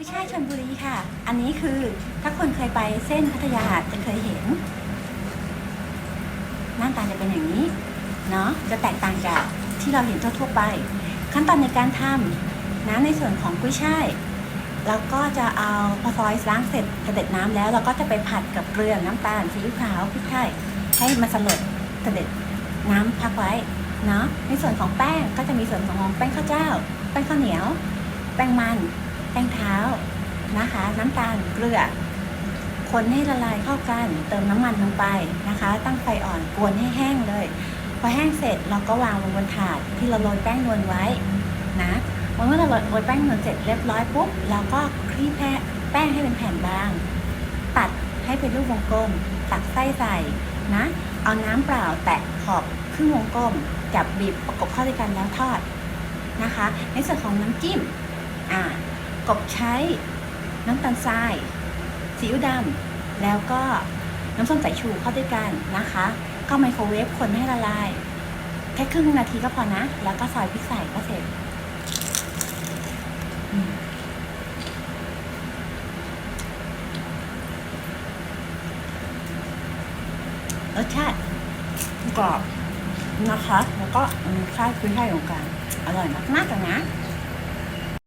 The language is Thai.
กุ้ยช่ายชลบุรีค่ะ อันนี้คือถ้าคนเคยไปเส้นพัทยาจะเคยเห็น หน้าตาจะเป็นอย่างนี้ เนาะจะแตกต่างจากที่เราเห็นทั่วๆไป ขั้นตอนในการทำนะในส่วนของกุ้ยช่ายเราก็จะเอาพอซอยล้างเสร็จเด็จน้ำแล้วเราก็จะไปผัดกับเกลือน้ำตาลซีอิ๊วขาวพริกไทยให้มันสลดเด็จน้ำพักไว้เนาะในส่วนของแป้งก็จะมีส่วนของแป้งข้าวเจ้า แป้งข้าวเหนียว แป้งมัน แป้งเท้านะคะ น้ำตาลเกลือ คนให้ละลายเข้ากัน เติมน้ำมันลงไปนะคะ ตั้งไฟอ่อนกวนให้แห้งเลย พอแห้งเสร็จเราก็วางลงบนถาดที่เราโรยแป้งนวลไว้นะเมื่อเราโรยแป้งนวลเสร็จเรียบร้อยปุ๊บเราก็คลี่แป้งแป้งให้เป็นแผ่นบาง ตัดให้เป็นรูปวงกลม ตักไส้ใส่นะ เอาน้ำเปล่าแตะขอบครึ่งวงกลมจับบีบประกบเข้าด้วยกันแล้วทอดนะคะ ในส่วนของน้ำจิ้มอ่า กบใช้น้ำตาลทรายซีอิ๊วดำแล้วก็น้ำส้มสายชูเข้าด้วยกันนะคะ ก็ไมโครเวฟคนให้ละลาย แค่ครึ่งนาทีก็พอนะ แล้วก็ซอยพริกใส่ก็เสร็จอืมรสชาติกรอบนะคะ แล้วก็มีไส้กุ้ยช่ายตรงกลางอร่อยมากๆเลยนะ